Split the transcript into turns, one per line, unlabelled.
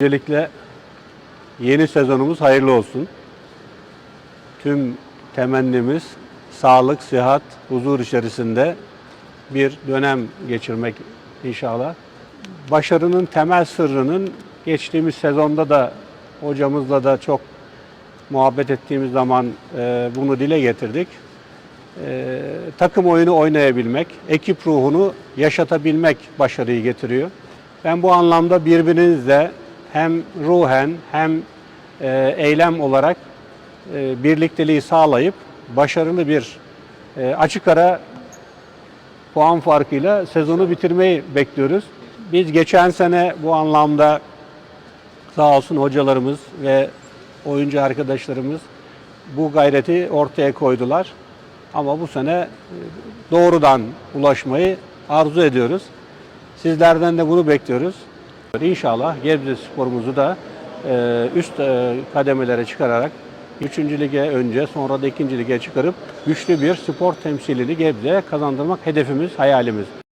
Öncelikle yeni sezonumuz hayırlı olsun. Tüm temennimiz sağlık, sıhhat, huzur içerisinde bir dönem geçirmek inşallah. Başarının temel sırrının geçtiğimiz sezonda da hocamızla da çok muhabbet ettiğimiz zaman e, bunu dile getirdik. E, takım oyunu oynayabilmek, ekip ruhunu yaşatabilmek başarıyı getiriyor. Ben bu anlamda birbirinizle hem ruhen hem e, eylem olarak e, birlikteliği sağlayıp başarılı bir e, açık ara puan farkıyla sezonu bitirmeyi bekliyoruz. Biz geçen sene bu anlamda sağ olsun hocalarımız ve oyuncu arkadaşlarımız bu gayreti ortaya koydular. Ama bu sene doğrudan ulaşmayı arzu ediyoruz. Sizlerden de bunu bekliyoruz. İnşallah Gebze sporumuzu da e, üst e, kademelere çıkararak 3. lige önce sonra da 2. lige çıkarıp güçlü bir spor temsilini Gebze'ye kazandırmak hedefimiz, hayalimiz.